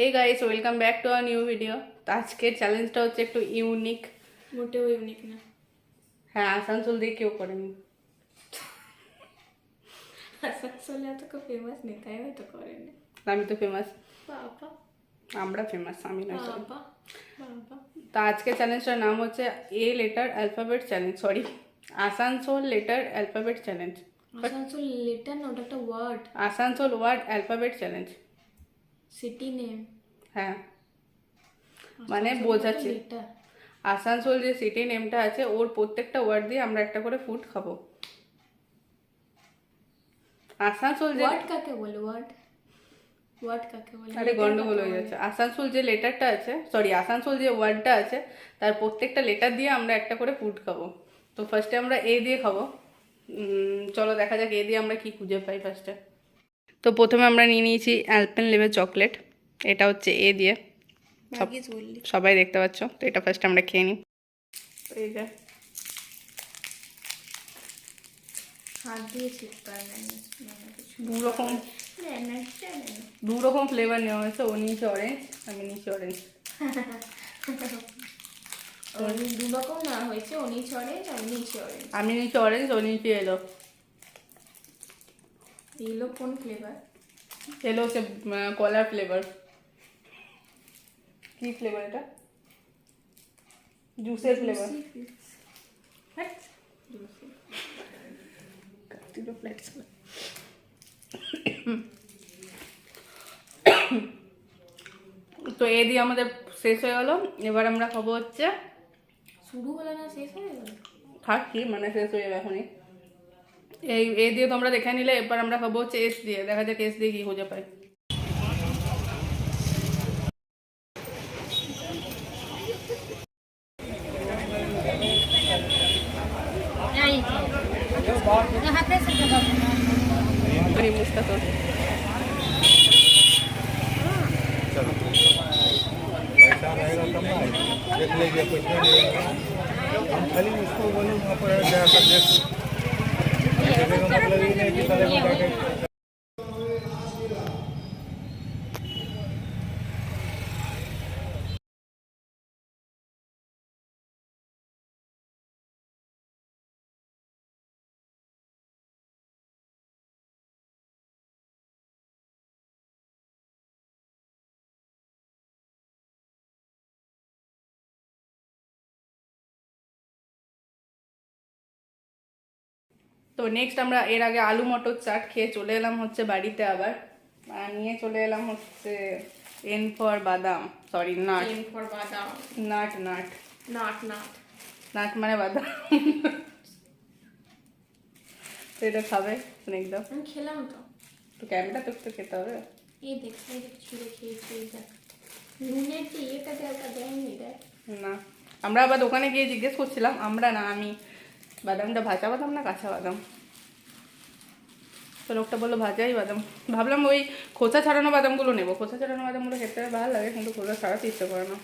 Hey guys welcome back to our new video তো আজকের চ্যালেঞ্জটা হচ্ছে একটু ইউনিক মোটেও ইউনিক না। হ্যাঁ আসানসোল দিয়ে কেউ করেনি। আসানসোলে এত কেউ ফেমাস নেই তাই হয়তো করেনি। আমি তো ফেমাস বাবা। আমরা ফেমাস আমি নয় sorry। বাবা বাবা। তো আজকের চ্যালেঞ্জটার নাম হচ্ছে a letter alphabet challenge sorry Asansol letter alphabet challenge Asansol letter না ওটা একটা word Asansol word alphabet challenge city name হ্যাঁ। মানে বোঝাচ্ছে। আসানসোল যে সিটি নেমটা আছে ওর প্রত্যেকটা ওয়ার্ড দিয়ে আমরা একটা করে ফুড খাব। আসানসোল যে ওয়ার্ড কাকে বলে? ওয়ার্ড ওয়ার্ড কাকে বলে? আরে গন্ডগোল হয়ে যাচ্ছে। আসানসোল যে লেটারটা আছে সরি আসানসোল যে ওয়ার্ডটা আছে তার প্রত্যেকটা লেটার দিয়ে আমরা একটা করে ফুড খাব। তো ফার্স্টে আমরা এ দিয়ে খাব। চলো দেখা যাক এ দিয়ে আমরা কি খুঁজে পাই ফার্স্টে তো প্রথমে আমরা নিয়ে নিয়েছি অ্যালপেন লেভেল চকলেট এটা হচ্ছে এ দিয়ে। সবাই দেখতে পাচ্ছ। তো এটা ফার্স্ট আমরা খেয়ে নিই। ফ্লেভার নেওয়া হয়েছে। ও অরেঞ্জ আমি নিচে অরেঞ্জ না হয়েছে। ও নিচে অরেঞ্জ আমি অরেঞ্জ আমি নিচে অরেঞ্জ ও নিচে এলো এগুলো কোন ফ্লেভার হচ্ছে আহ, কলার ফ্লেভার কি ফ্লেভার এটা? জুসের ফ্লেভার তো এ দিয়ে আমাদের শেষ হয়ে গেল। এবার আমরা খাব হচ্ছে শুরু হলো না শেষ হয়ে গেল? খাচ্ছি মানে শেষ হয়ে যাবে এখনই। এই এ দিয়ে তোমরা দেখে নিলে এবার আমরা খাবো হচ্ছে এস দিয়ে দেখা যাক এস দিয়ে কি খুঁজে পাই এই মুখটা তোর। पैसा रहेगा तब ना आएगा। देख लीजिए कुछ नहीं लेगा हम खाली उसको बोले वहाँ पर जाकर देख Ya, ya, তো নেক্সট আমরা এর আগে আলু মটর চাট খেয়ে চলে এলাম হচ্ছে বাড়িতে আবার। আর নিয়ে চলে এলাম হচ্ছে এন ফর বাদাম। Sorry nut. এন ফর বাদাম। Nut nut. Nut nut. Nut মানে বাদাম। তো এটা খাবে একদম আমি খেলাম তো। তো ক্যামেরা তো একটু খেতে হবে। এই দেখ এই দেখ ছুঁড়ে খেয়েছি এই দেখ। নুনের দেয় ওটা দেয়নি দেখ। না। আমরা আবার দোকানে গিয়ে জিজ্ঞেস করছিলাম আমরা না আমি বাদামটা ভাজা বাদাম না কাঁচা বাদাম? তো লোকটা বলল, ভাজাই বাদাম। ভাবলাম ওই খোসা ছাড়ানো বাদামগুলো নেব। খোসা ছাড়ানো বাদামগুলো খেতে ভালো লাগে, কিন্তু খোসা ছাড়াতে ইচ্ছে করে না।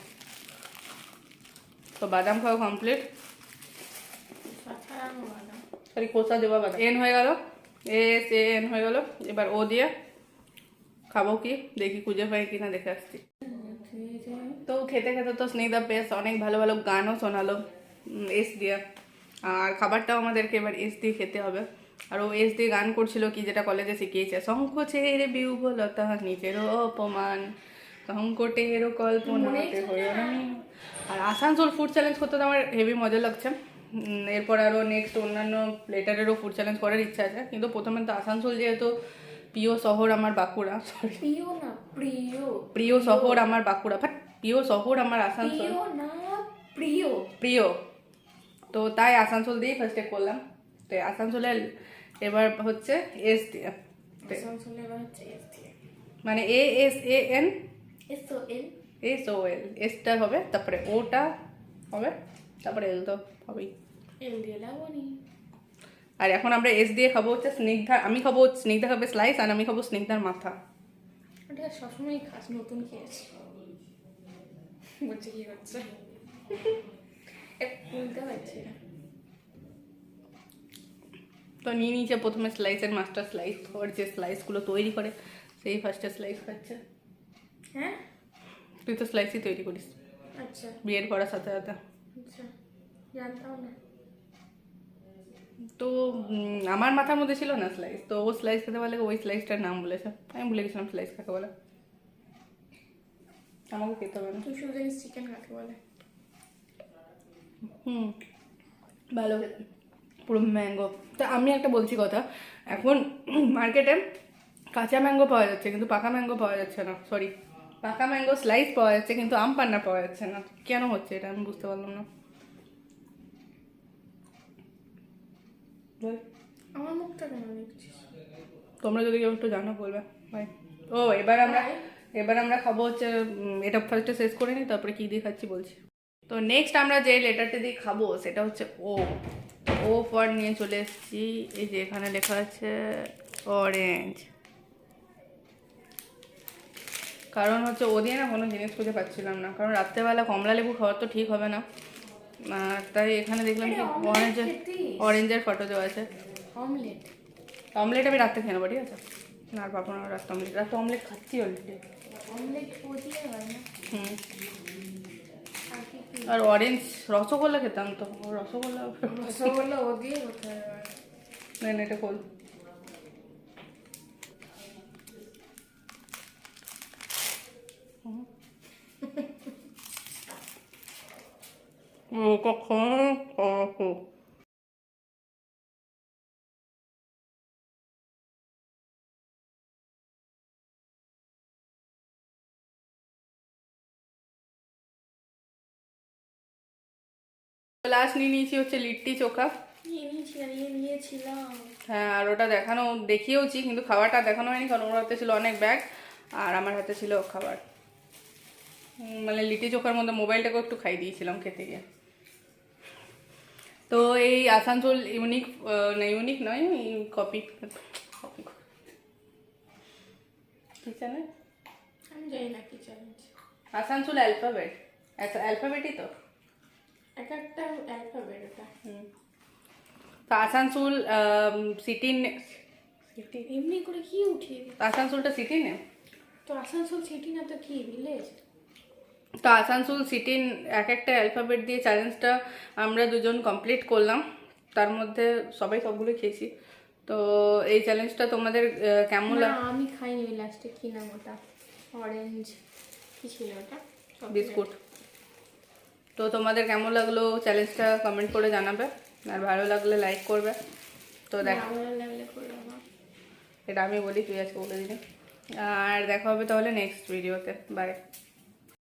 তো বাদাম খাওয়া কমপ্লিট সরি খোসা দেওয়া বাদাম। এন হয়ে গেল। এস এন হয়ে গেল। এবার ও দিয়ে খাব কি, দেখি খুঁজে পাই কিনা, দেখে আসছি। তো খেতে খেতে তো স্নেহদা বেশ অনেক ভালো ভালো গানও শোনালো এস দিয়ে। আর খাবারটাও আমাদেরকে এবার এস দিয়ে খেতে হবে। আর ও এস দিয়ে গান করছিল কি যেটা কলেজে শিখিয়েছে শঙ্খ ছেড়ে বিউবলতা নিচেরও অপমান হয়েও আমি। আর আসানসোল ফুড চ্যালেঞ্জ করতে তো আমার হেভি মজা লাগছে। এরপর আরও নেক্সট অন্যান্য প্লেটারেরও ফুড চ্যালেঞ্জ করার ইচ্ছা আছে। কিন্তু প্রথমে তো আসানসোল যেহেতু প্রিয় শহর আমার বাঁকুড়া প্রিয় না প্রিয়। প্রিয় শহর আমার বাঁকুড়া বাট প্রিয় শহর আমার আসানসোল। প্রিয়। প্রিয়। তো তাই আসানসোল দিয়েই ফার্স্টে করলাম। তো আসানসোলে এবার হচ্ছে এস দিয়ে মানে A S A N? S S O L. এসটা হবে তারপরে ওটা হবে তারপরে এল তো হবেই। এল দিয়ে লাবনি আর এখন আমরা এস দিয়ে খাব হচ্ছে স্নিগ্ধা আমি খাব স্নিগ্ধা খাবে স্লাইস আর আমি খাব স্নিগ্ধার মাথা। ওটা সবসময় খাস নতুন খেয়েছি। বলছে কি হচ্ছে? বলতে পারছি না। তো নিয়ে নিয়েছে প্রথমে স্লাইসের মাস্টার স্লাইস ওর যে স্লাইসগুলো তৈরি করে সেই ফার্স্টে স্লাইস খাচ্ছে। হ্যাঁ? তুই তো স্লাইসই তৈরি করিস। আচ্ছা। বিয়ের করার সাথে সাথে। আচ্ছা তো আমার মাথার মধ্যে ছিল না স্লাইস তো ও স্লাইস খেতে বলে ওই স্লাইসটার নাম বলেছে। আমি ভুলে গেছিলাম স্লাইস কাকে বলে। আমাকে খেতে হবে না। তুই শুধু চিকেন কাকে বলে। হুম ভালো। পুরো ম্যাঙ্গো তা আমি একটা বলছি কথা। এখন মার্কেটে কাঁচা ম্যাঙ্গো পাওয়া যাচ্ছে কিন্তু পাকা ম্যাঙ্গো পাওয়া যাচ্ছে না সরি পাকা ম্যাঙ্গো স্লাইস পাওয়া যাচ্ছে কিন্তু আম পান্না পাওয়া যাচ্ছে না। কেন হচ্ছে এটা আমি বুঝতে পারলাম না। আমার মুখটা কেন দেখছিস? তোমরা যদি কেউ একটু জানো বলবে। ভাই ও এবার আমরা এবার আমরা খাব হচ্ছে এটা ফার্স্টে শেষ করে নিই তারপরে কী দিয়ে খাচ্ছি বলছি। তো নেক্সট আমরা যে লেটারটা দিয়ে খাব সেটা হচ্ছে ও ও ফর নিয়ে চলে এসেছি। এই যে এখানে লেখা আছে অরেঞ্জ কারণ হচ্ছে ও দিয়ে না কোনো জিনিস খুঁজে পাচ্ছিলাম না। কারণ রাত্রেবেলা কমলা লেবু খাওয়ার তো ঠিক হবে না। তাই এখানে দেখলাম কি অরেঞ্জের অরেঞ্জের ফটো দেওয়া আছে। অমলেট অমলেট আমি রাত্রে খেয়ে নেব ঠিক আছে? না আর পাবো না রাত্রে অমলেট রাত্রে অমলেট খাচ্ছি অলরেডি অমলেট হুম। আর অরেঞ্জ রসগোল্লা খেতাম তো। ও রসগোল্লা রসগোল্লা ও দিয়ে না এটা খোল। ও কখন? খাব লাস্ট নিয়ে নিয়েছি হচ্ছে লিট্টি চোখা। হ্যাঁ আর ওটা দেখানো দেখিয়েওছি কিন্তু খাবারটা দেখানো হয়নি কারণ ওর হাতে ছিল অনেক ব্যাগ আর আমার হাতে ছিল খাবার। মানে লিটি চোখার মধ্যে মোবাইলটাকেও একটু খাই দিয়েছিলাম খেতে গিয়ে। তো এই আসানসোল ইউনিক না ইউনিক নয় কপি কপি কি আসানসোল অ্যালফাবেট আচ্ছা অ্যালফাবেটই তো? এক একটা অ্যালফাবেট ওটা। হুম। তো আসানসোল সিটি সিটি এমনি করে কি উঠিয়ে আসানসোলটা সিটি তো আসানসোল সিটি না তো কি ভিলেজ তো আসানসোল সিটির এক একটা অ্যালফাবেট দিয়ে চ্যালেঞ্জটা আমরা দুজন কমপ্লিট করলাম। তার মধ্যে সবাই সবগুলো খেয়েছি। তো এই চ্যালেঞ্জটা তোমাদের কেমন লাগ আমি খাইনি লাস্টে কি নাম ওটা? অরেঞ্জ কি ছিল ওটা? বিস্কুট। তো তোমাদের কেমন লাগল চ্যালেঞ্জটা কমেন্ট করে জানাবে। আর ভালো লাগলে লাইক করবে। তো দেখ। এটা আমি বলি তুই আজকে বলে দিলি আর দেখা হবে তাহলে নেক্সট ভিডিওতে বাই